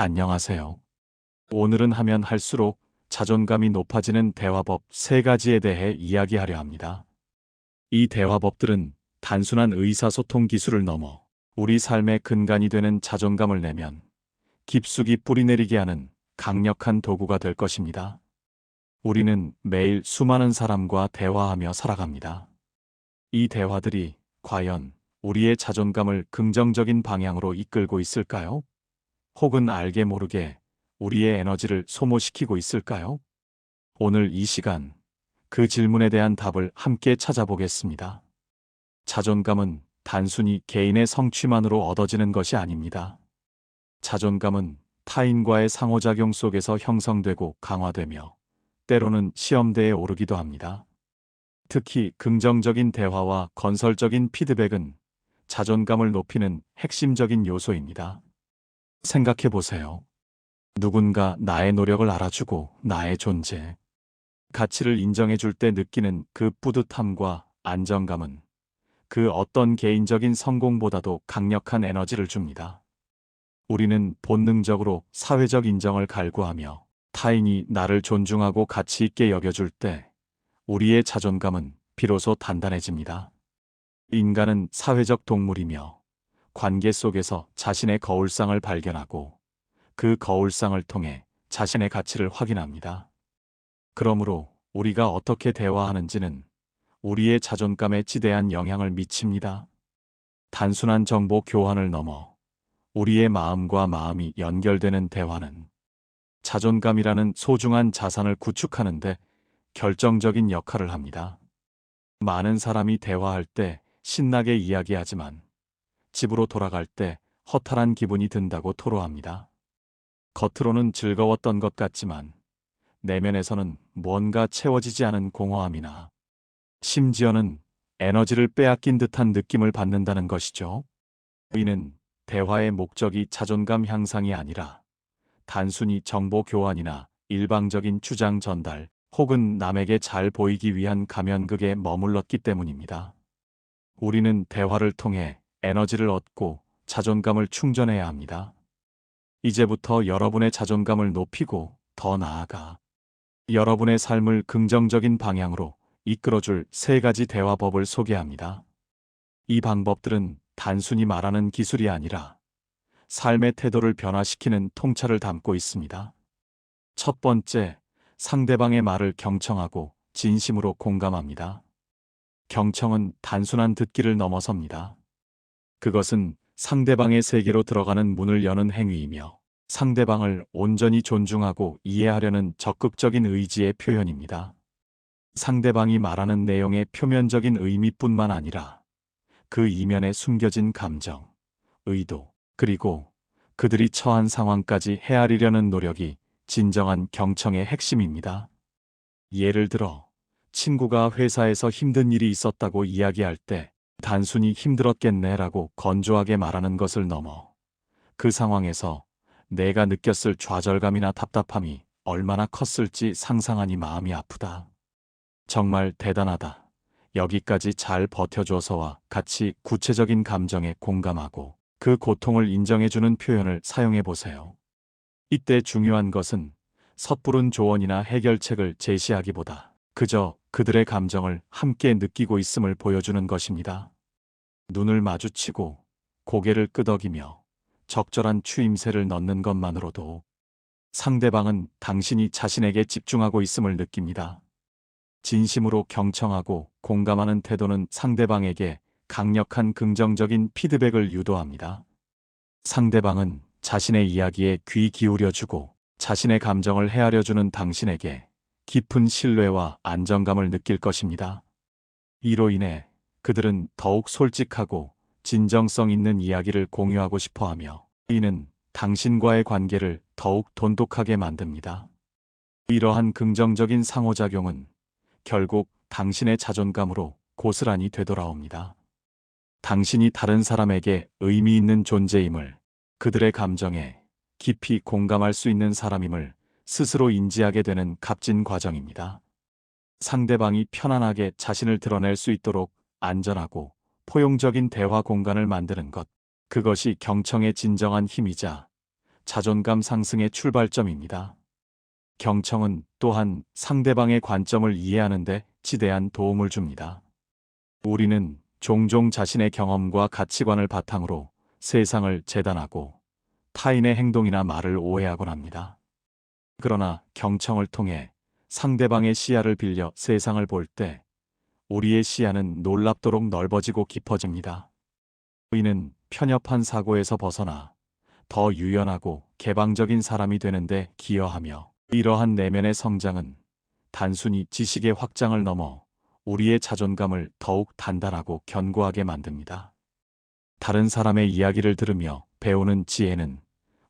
안녕하세요. 오늘은 하면 할수록 자존감이 높아지는 대화법 세 가지에 대해 이야기하려 합니다. 이 대화법들은 단순한 의사소통 기술을 넘어 우리 삶의 근간이 되는 자존감을 내면 깊숙이 뿌리내리게 하는 강력한 도구가 될 것입니다. 우리는 매일 수많은 사람과 대화하며 살아갑니다. 이 대화들이 과연 우리의 자존감을 긍정적인 방향으로 이끌고 있을까요? 혹은 알게 모르게 우리의 에너지를 소모시키고 있을까요? 오늘 이 시간 그 질문에 대한 답을 함께 찾아보겠습니다. 자존감은 단순히 개인의 성취만으로 얻어지는 것이 아닙니다. 자존감은 타인과의 상호작용 속에서 형성되고 강화되며 때로는 시험대에 오르기도 합니다. 특히 긍정적인 대화와 건설적인 피드백은 자존감을 높이는 핵심적인 요소입니다. 생각해 보세요. 누군가 나의 노력을 알아주고 나의 존재, 가치를 인정해 줄 때 느끼는 그 뿌듯함과 안정감은 그 어떤 개인적인 성공보다도 강력한 에너지를 줍니다. 우리는 본능적으로 사회적 인정을 갈구하며 타인이 나를 존중하고 가치 있게 여겨줄 때 우리의 자존감은 비로소 단단해집니다. 인간은 사회적 동물이며 관계 속에서 자신의 거울상을 발견하고 그 거울상을 통해 자신의 가치를 확인합니다. 그러므로 우리가 어떻게 대화하는지는 우리의 자존감에 지대한 영향을 미칩니다. 단순한 정보 교환을 넘어 우리의 마음과 마음이 연결되는 대화는 자존감이라는 소중한 자산을 구축하는데 결정적인 역할을 합니다. 많은 사람이 대화할 때 신나게 이야기하지만 집으로 돌아갈 때 허탈한 기분이 든다고 토로합니다. 겉으로는 즐거웠던 것 같지만 내면에서는 뭔가 채워지지 않은 공허함이나 심지어는 에너지를 빼앗긴 듯한 느낌을 받는다는 것이죠. 이는 대화의 목적이 자존감 향상이 아니라 단순히 정보 교환이나 일방적인 주장 전달 혹은 남에게 잘 보이기 위한 가면극에 머물렀기 때문입니다. 우리는 대화를 통해 에너지를 얻고 자존감을 충전해야 합니다. 이제부터 여러분의 자존감을 높이고 더 나아가 여러분의 삶을 긍정적인 방향으로 이끌어줄 세 가지 대화법을 소개합니다. 이 방법들은 단순히 말하는 기술이 아니라 삶의 태도를 변화시키는 통찰을 담고 있습니다. 첫 번째, 상대방의 말을 경청하고 진심으로 공감합니다. 경청은 단순한 듣기를 넘어섭니다. 그것은 상대방의 세계로 들어가는 문을 여는 행위이며 상대방을 온전히 존중하고 이해하려는 적극적인 의지의 표현입니다. 상대방이 말하는 내용의 표면적인 의미뿐만 아니라 그 이면에 숨겨진 감정, 의도, 그리고 그들이 처한 상황까지 헤아리려는 노력이 진정한 경청의 핵심입니다. 예를 들어, 친구가 회사에서 힘든 일이 있었다고 이야기할 때 단순히 힘들었겠네라고 건조하게 말하는 것을 넘어 그 상황에서 내가 느꼈을 좌절감이나 답답함이 얼마나 컸을지 상상하니 마음이 아프다. 정말 대단하다. 여기까지 잘 버텨줘서와 같이 구체적인 감정에 공감하고 그 고통을 인정해주는 표현을 사용해 보세요. 이때 중요한 것은 섣부른 조언이나 해결책을 제시하기보다 그저 그들의 감정을 함께 느끼고 있음을 보여주는 것입니다. 눈을 마주치고 고개를 끄덕이며 적절한 추임새를 넣는 것만으로도 상대방은 당신이 자신에게 집중하고 있음을 느낍니다. 진심으로 경청하고 공감하는 태도는 상대방에게 강력한 긍정적인 피드백을 유도합니다. 상대방은 자신의 이야기에 귀 기울여주고 자신의 감정을 헤아려주는 당신에게 깊은 신뢰와 안정감을 느낄 것입니다. 이로 인해 그들은 더욱 솔직하고 진정성 있는 이야기를 공유하고 싶어 하며 이는 당신과의 관계를 더욱 돈독하게 만듭니다. 이러한 긍정적인 상호작용은 결국 당신의 자존감으로 고스란히 되돌아옵니다. 당신이 다른 사람에게 의미 있는 존재임을 그들의 감정에 깊이 공감할 수 있는 사람임을 스스로 인지하게 되는 값진 과정입니다. 상대방이 편안하게 자신을 드러낼 수 있도록 안전하고 포용적인 대화 공간을 만드는 것. 그것이 경청의 진정한 힘이자 자존감 상승의 출발점입니다. 경청은 또한 상대방의 관점을 이해하는데 지대한 도움을 줍니다. 우리는 종종 자신의 경험과 가치관을 바탕으로 세상을 재단하고 타인의 행동이나 말을 오해하곤 합니다. 그러나 경청을 통해 상대방의 시야를 빌려 세상을 볼 때 우리의 시야는 놀랍도록 넓어지고 깊어집니다. 이는 편협한 사고에서 벗어나 더 유연하고 개방적인 사람이 되는데 기여하며 이러한 내면의 성장은 단순히 지식의 확장을 넘어 우리의 자존감을 더욱 단단하고 견고하게 만듭니다. 다른 사람의 이야기를 들으며 배우는 지혜는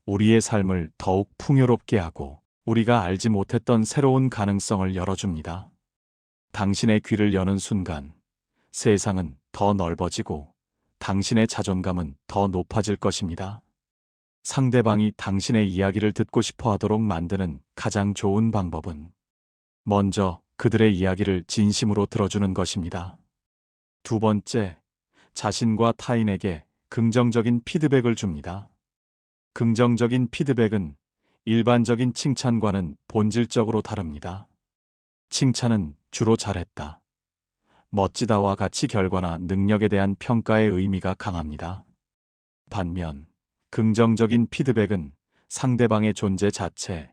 우리의 삶을 더욱 풍요롭게 하고 우리가 알지 못했던 새로운 가능성을 열어줍니다. 당신의 귀를 여는 순간 세상은 더 넓어지고 당신의 자존감은 더 높아질 것입니다. 상대방이 당신의 이야기를 듣고 싶어 하도록 만드는 가장 좋은 방법은 먼저 그들의 이야기를 진심으로 들어주는 것입니다. 두 번째, 자신과 타인에게 긍정적인 피드백을 줍니다. 긍정적인 피드백은 일반적인 칭찬과는 본질적으로 다릅니다. 칭찬은 주로 잘했다. 멋지다와 같이 결과나 능력에 대한 평가의 의미가 강합니다. 반면, 긍정적인 피드백은 상대방의 존재 자체,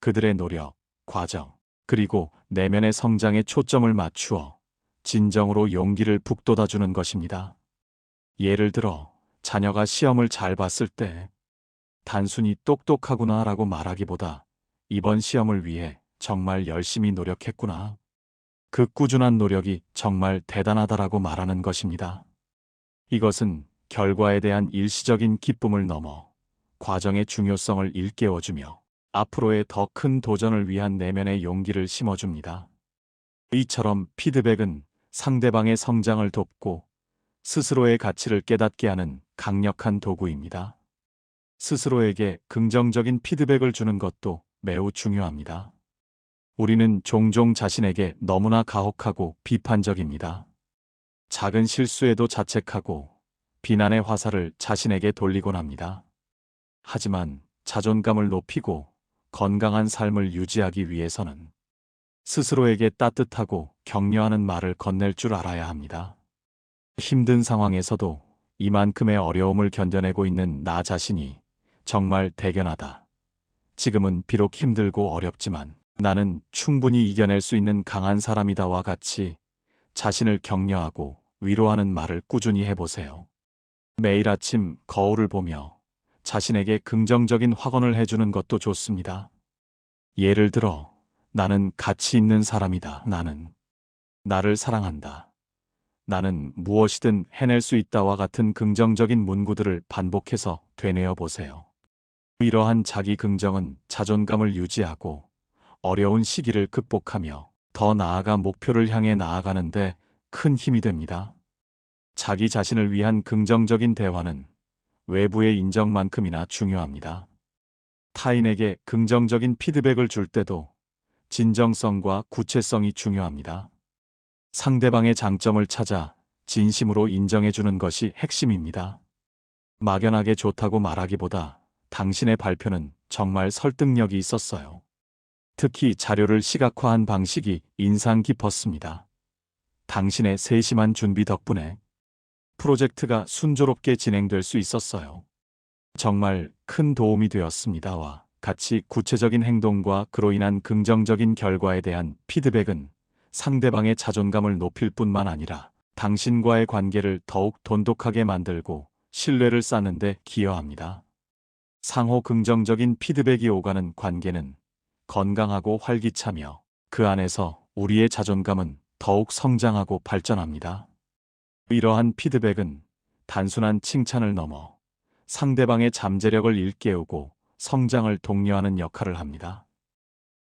그들의 노력, 과정, 그리고 내면의 성장에 초점을 맞추어 진정으로 용기를 북돋아주는 것입니다. 예를 들어, 자녀가 시험을 잘 봤을 때, 단순히 똑똑하구나 라고 말하기보다 이번 시험을 위해 정말 열심히 노력했구나. 그 꾸준한 노력이 정말 대단하다라고 말하는 것입니다. 이것은 결과에 대한 일시적인 기쁨을 넘어 과정의 중요성을 일깨워주며 앞으로의 더 큰 도전을 위한 내면의 용기를 심어줍니다. 이처럼 피드백은 상대방의 성장을 돕고 스스로의 가치를 깨닫게 하는 강력한 도구입니다. 스스로에게 긍정적인 피드백을 주는 것도 매우 중요합니다. 우리는 종종 자신에게 너무나 가혹하고 비판적입니다. 작은 실수에도 자책하고 비난의 화살을 자신에게 돌리곤 합니다. 하지만 자존감을 높이고 건강한 삶을 유지하기 위해서는 스스로에게 따뜻하고 격려하는 말을 건넬 줄 알아야 합니다. 힘든 상황에서도 이만큼의 어려움을 견뎌내고 있는 나 자신이 정말 대견하다. 지금은 비록 힘들고 어렵지만 나는 충분히 이겨낼 수 있는 강한 사람이다와 같이 자신을 격려하고 위로하는 말을 꾸준히 해보세요. 매일 아침 거울을 보며 자신에게 긍정적인 확언을 해주는 것도 좋습니다. 예를 들어, 나는 가치 있는 사람이다. 나는 나를 사랑한다. 나는 무엇이든 해낼 수 있다와 같은 긍정적인 문구들을 반복해서 되뇌어 보세요. 이러한 자기 긍정은 자존감을 유지하고 어려운 시기를 극복하며 더 나아가 목표를 향해 나아가는데 큰 힘이 됩니다. 자기 자신을 위한 긍정적인 대화는 외부의 인정만큼이나 중요합니다. 타인에게 긍정적인 피드백을 줄 때도 진정성과 구체성이 중요합니다. 상대방의 장점을 찾아 진심으로 인정해주는 것이 핵심입니다. 막연하게 좋다고 말하기보다 당신의 발표는 정말 설득력이 있었어요. 특히 자료를 시각화한 방식이 인상 깊었습니다. 당신의 세심한 준비 덕분에 프로젝트가 순조롭게 진행될 수 있었어요. 정말 큰 도움이 되었습니다와 같이 구체적인 행동과 그로 인한 긍정적인 결과에 대한 피드백은 상대방의 자존감을 높일 뿐만 아니라 당신과의 관계를 더욱 돈독하게 만들고 신뢰를 쌓는 데 기여합니다. 상호 긍정적인 피드백이 오가는 관계는 건강하고 활기차며 그 안에서 우리의 자존감은 더욱 성장하고 발전합니다. 이러한 피드백은 단순한 칭찬을 넘어 상대방의 잠재력을 일깨우고 성장을 독려하는 역할을 합니다.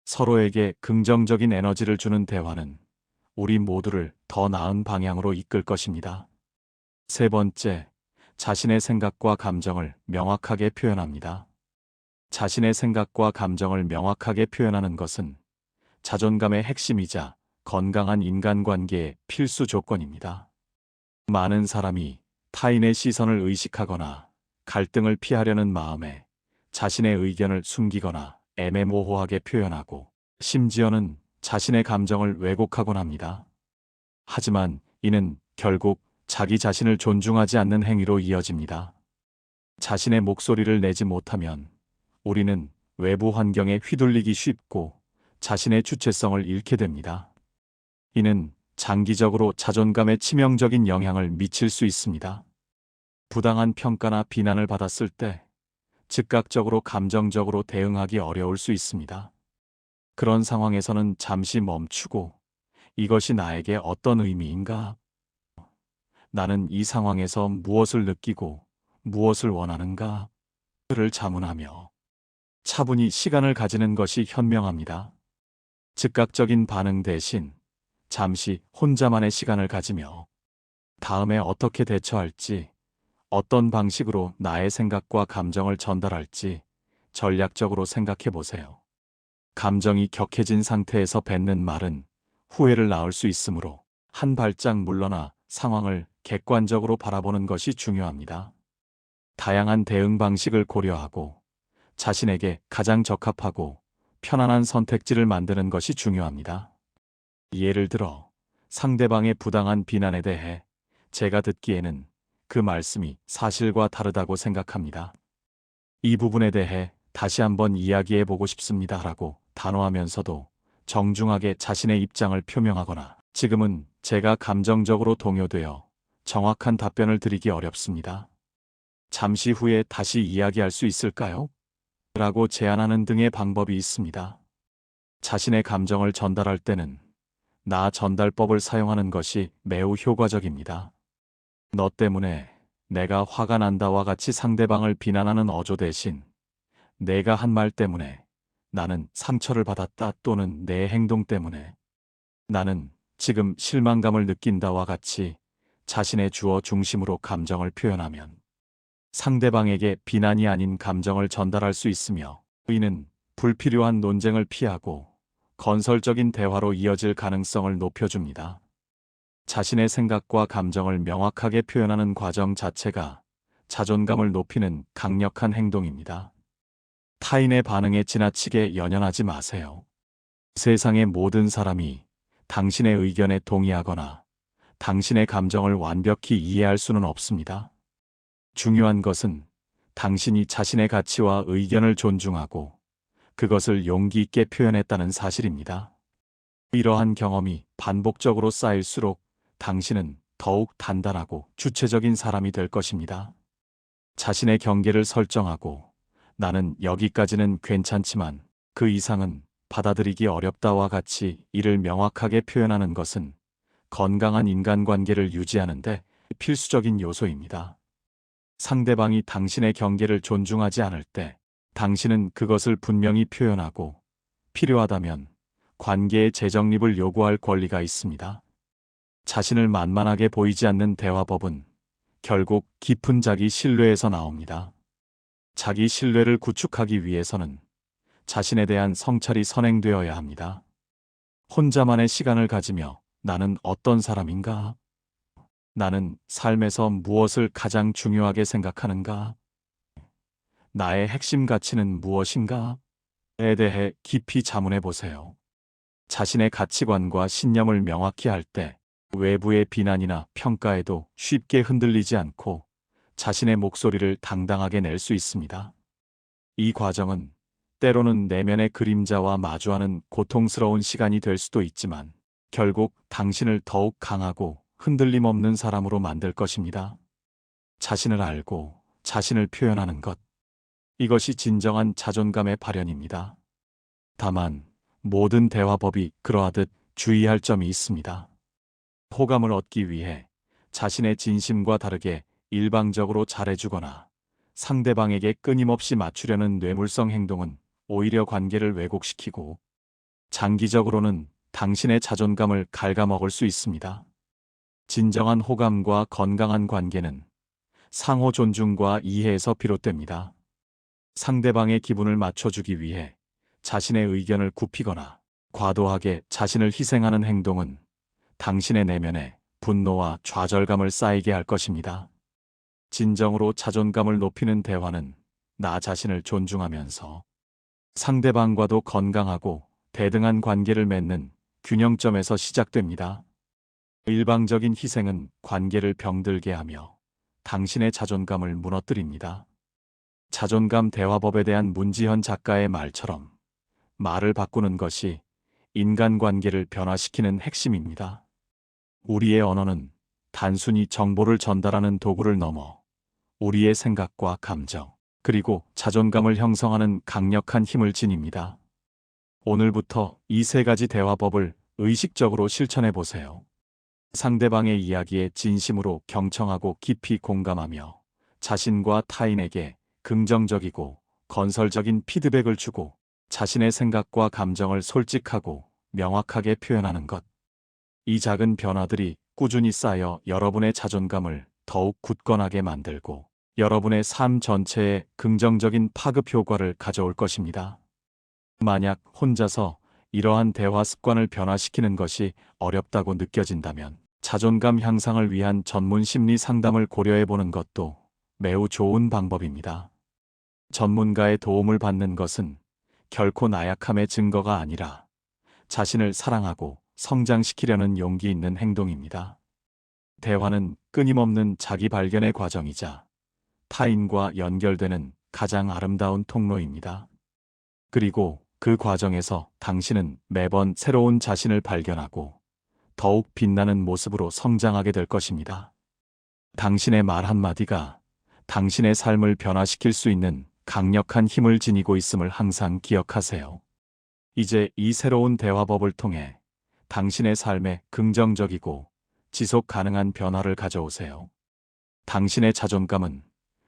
서로에게 긍정적인 에너지를 주는 대화는 우리 모두를 더 나은 방향으로 이끌 것입니다. 세 번째, 자신의 생각과 감정을 명확하게 표현합니다. 자신의 생각과 감정을 명확하게 표현하는 것은 자존감의 핵심이자 건강한 인간관계의 필수 조건입니다. 많은 사람이 타인의 시선을 의식하거나 갈등을 피하려는 마음에 자신의 의견을 숨기거나 애매모호하게 표현하고 심지어는 자신의 감정을 왜곡하곤 합니다. 하지만 이는 결국 자기 자신을 존중하지 않는 행위로 이어집니다. 자신의 목소리를 내지 못하면 우리는 외부 환경에 휘둘리기 쉽고 자신의 주체성을 잃게 됩니다. 이는 장기적으로 자존감에 치명적인 영향을 미칠 수 있습니다. 부당한 평가나 비난을 받았을 때 즉각적으로 감정적으로 대응하기 어려울 수 있습니다. 그런 상황에서는 잠시 멈추고 이것이 나에게 어떤 의미인가? 나는 이 상황에서 무엇을 느끼고 무엇을 원하는가? 를 자문하며 차분히 시간을 가지는 것이 현명합니다. 즉각적인 반응 대신 잠시 혼자만의 시간을 가지며 다음에 어떻게 대처할지, 어떤 방식으로 나의 생각과 감정을 전달할지 전략적으로 생각해 보세요. 감정이 격해진 상태에서 뱉는 말은 후회를 낳을 수 있으므로 한 발짝 물러나 상황을 객관적으로 바라보는 것이 중요합니다. 다양한 대응 방식을 고려하고 자신에게 가장 적합하고 편안한 선택지를 만드는 것이 중요합니다. 예를 들어 상대방의 부당한 비난에 대해 제가 듣기에는 그 말씀이 사실과 다르다고 생각합니다. 이 부분에 대해 다시 한번 이야기해 보고 싶습니다. 라고 단호하면서도 정중하게 자신의 입장을 표명하거나 지금은 제가 감정적으로 동요되어 정확한 답변을 드리기 어렵습니다. 잠시 후에 다시 이야기할 수 있을까요? 라고 제안하는 등의 방법이 있습니다. 자신의 감정을 전달할 때는 나 전달법을 사용하는 것이 매우 효과적입니다. 너 때문에 내가 화가 난다와 같이 상대방을 비난하는 어조 대신 내가 한 말 때문에 나는 상처를 받았다 또는 내 행동 때문에 나는 지금 실망감을 느낀다와 같이 자신의 주어 중심으로 감정을 표현하면 상대방에게 비난이 아닌 감정을 전달할 수 있으며 이는 불필요한 논쟁을 피하고 건설적인 대화로 이어질 가능성을 높여줍니다. 자신의 생각과 감정을 명확하게 표현하는 과정 자체가 자존감을 높이는 강력한 행동입니다. 타인의 반응에 지나치게 연연하지 마세요. 세상의 모든 사람이 당신의 의견에 동의하거나 당신의 감정을 완벽히 이해할 수는 없습니다. 중요한 것은 당신이 자신의 가치와 의견을 존중하고 그것을 용기 있게 표현했다는 사실입니다. 이러한 경험이 반복적으로 쌓일수록 당신은 더욱 단단하고 주체적인 사람이 될 것입니다. 자신의 경계를 설정하고 나는 여기까지는 괜찮지만 그 이상은 받아들이기 어렵다와 같이 이를 명확하게 표현하는 것은 건강한 인간관계를 유지하는데 필수적인 요소입니다. 상대방이 당신의 경계를 존중하지 않을 때 당신은 그것을 분명히 표현하고 필요하다면 관계의 재정립을 요구할 권리가 있습니다. 자신을 만만하게 보이지 않는 대화법은 결국 깊은 자기 신뢰에서 나옵니다. 자기 신뢰를 구축하기 위해서는 자신에 대한 성찰이 선행되어야 합니다. 혼자만의 시간을 가지며 나는 어떤 사람인가? 나는 삶에서 무엇을 가장 중요하게 생각하는가? 나의 핵심 가치는 무엇인가? 에 대해 깊이 자문해 보세요. 자신의 가치관과 신념을 명확히 할 때 외부의 비난이나 평가에도 쉽게 흔들리지 않고 자신의 목소리를 당당하게 낼 수 있습니다. 이 과정은 때로는 내면의 그림자와 마주하는 고통스러운 시간이 될 수도 있지만 결국 당신을 더욱 강하고 흔들림 없는 사람으로 만들 것입니다. 자신을 알고 자신을 표현하는 것. 이것이 진정한 자존감의 발현입니다. 다만 모든 대화법이 그러하듯 주의할 점이 있습니다. 호감을 얻기 위해 자신의 진심과 다르게 일방적으로 잘해주거나 상대방에게 끊임없이 맞추려는 뇌물성 행동은 오히려 관계를 왜곡시키고 장기적으로는 당신의 자존감을 갉아먹을 수 있습니다. 진정한 호감과 건강한 관계는 상호 존중과 이해에서 비롯됩니다. 상대방의 기분을 맞춰주기 위해 자신의 의견을 굽히거나 과도하게 자신을 희생하는 행동은 당신의 내면에 분노와 좌절감을 쌓이게 할 것입니다. 진정으로 자존감을 높이는 대화는 나 자신을 존중하면서 상대방과도 건강하고 대등한 관계를 맺는 균형점에서 시작됩니다. 일방적인 희생은 관계를 병들게 하며 당신의 자존감을 무너뜨립니다. 자존감 대화법에 대한 문지현 작가의 말처럼 말을 바꾸는 것이 인간관계를 변화시키는 핵심입니다. 우리의 언어는 단순히 정보를 전달하는 도구를 넘어 우리의 생각과 감정, 그리고 자존감을 형성하는 강력한 힘을 지닙니다. 오늘부터 이 세 가지 대화법을 의식적으로 실천해 보세요. 상대방의 이야기에 진심으로 경청하고 깊이 공감하며 자신과 타인에게 긍정적이고 건설적인 피드백을 주고 자신의 생각과 감정을 솔직하고 명확하게 표현하는 것. 이 작은 변화들이 꾸준히 쌓여 여러분의 자존감을 더욱 굳건하게 만들고 여러분의 삶 전체에 긍정적인 파급 효과를 가져올 것입니다. 만약 혼자서 이러한 대화 습관을 변화시키는 것이 어렵다고 느껴진다면 자존감 향상을 위한 전문 심리 상담을 고려해 보는 것도 매우 좋은 방법입니다. 전문가의 도움을 받는 것은 결코 나약함의 증거가 아니라 자신을 사랑하고 성장시키려는 용기 있는 행동입니다. 대화는 끊임없는 자기 발견의 과정이자 타인과 연결되는 가장 아름다운 통로입니다. 그리고 그 과정에서 당신은 매번 새로운 자신을 발견하고 더욱 빛나는 모습으로 성장하게 될 것입니다. 당신의 말 한마디가 당신의 삶을 변화시킬 수 있는 강력한 힘을 지니고 있음을 항상 기억하세요. 이제 이 새로운 대화법을 통해 당신의 삶에 긍정적이고 지속 가능한 변화를 가져오세요. 당신의 자존감은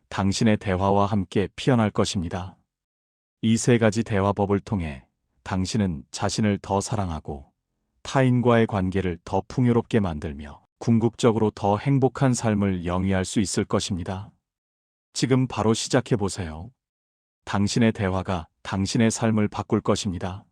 당신의 대화와 함께 피어날 것입니다. 이 세 가지 대화법을 통해 당신은 자신을 더 사랑하고 타인과의 관계를 더 풍요롭게 만들며 궁극적으로 더 행복한 삶을 영위할 수 있을 것입니다. 지금 바로 시작해 보세요. 당신의 대화가 당신의 삶을 바꿀 것입니다.